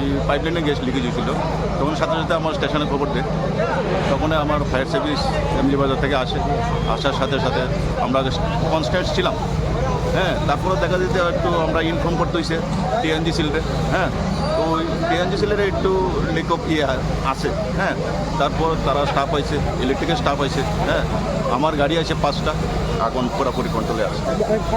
ওই পাইপলাইনে gas leakage হয়েছিল। তখন সাথে সাথে আমার স্টেশনে খবর দেয়। তখন আমার ফায়ার সার্ভিস এমজি বাজার থেকে আসে। আসার সাথে সাথে আমরা কনস্ট্যান্ট ছিলাম। হ্যাঁ তারপরে দেখা যেতে একটু আমরা ইনফর্ম করতে হয়েছে টিএনজি সিলেটে হ্যাঁ তো ওই টিএনজি সিলেটে একটু লিক অফ ইয়ে আছে। হ্যাঁ তারপর তারা স্টাফ হয়েছে ইলেকট্রিকের স্টাফ হয়েছে হ্যাঁ আমার গাড়ি আছে পাঁচটা। এখন পুরোপুরি কন্ট্রোলে আছে।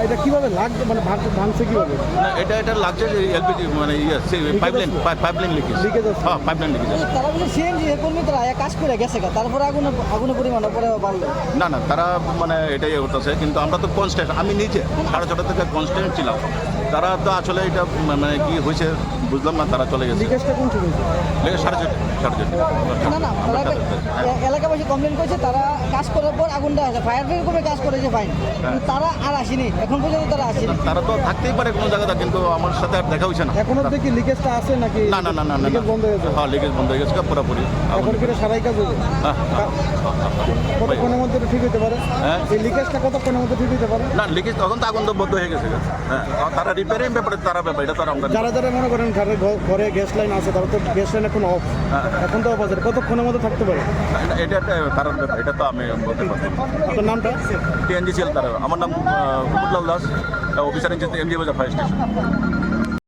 এটা কীভাবে লাগছে? মানে ভাঙ- ভাঙছে কীভাবে? না, এটা এটা লাগছে যে এলপিজি মানে ইয়ে পাইপলাইন পাইপলাইন লিকেজ আছে? হ্যাঁ পাইপলাইন লিকেজ আছে তারা বলে সিএনজি কর্মী তারা এক কাজ করে গেছে গা তারপরে আগুন আগুনের পরিমাণ পরে বাড়লো। না না তারা মানে এটাই করতেছে কিন্তু আমরা তো কনস্ট্যান্ট আমি নিজে সাড়ে ছটা থেকে কনস্ট্যান্ট ছিলাম। তারা তো আসলে এটা মানে কি হয়েছে বুঝলাম না তারা চলে গেছে। লিকেজটা কোন হয়েছে? লেগে সাড়ে ছটা সাড়ে ছটা। না না এলাকাবাসী কমপ্লেন করছে তারা কাজ করার পর আগুনটা আছে ফায়ার ব্রিগেড কাজ করেছে ফাইন কিন্তু তারা আর আসেনি। এখন পর্যন্ত তারা আসেনি। তারা তো থাকতেই পারে কোনো জায়গাতে কিন্তু আমার সাথে আর দেখা হয়েছে না। এখন অব্দি কি লিকেজটা আছে নাকি? না না না না না লিকেজ বন্ধ হয়ে গেছে? হ্যাঁ লিকেজ বন্ধ হয়ে গেছে পুরোপুরি। এখন কি সারাই কাজ হবে? হ্যাঁ, হ্যাঁ। কতক্ষণের মধ্যে ঠিক হতে পারে? হ্যাঁ? এই লিকেজটা কতক্ষণের মধ্যে ঠিক হতে পারে? না লিকেজ তখন তো আগুন তো বন্ধ হয়ে গেছে। হ্যাঁ তারা রিপেয়ারিং ব্যাপারে তারা ব্যাপার এটা তারা আমরা যারা যারা মনে করেন ঘরে ঘরে গ্যাস লাইন আছে তারা তো গ্যাস লাইন এখন অফ হ্যাঁ। এখন তো অফ আছে কতক্ষণের মধ্যে থাকতে পারে? এটা- এটা একটা কারণ ব্যাপার এটা তো আমি বলতে পারব না। আপনার নামটা? টিএনজি সেল তারা। আমার নাম Kumudlal Das officer in charge MG Bazar fire station.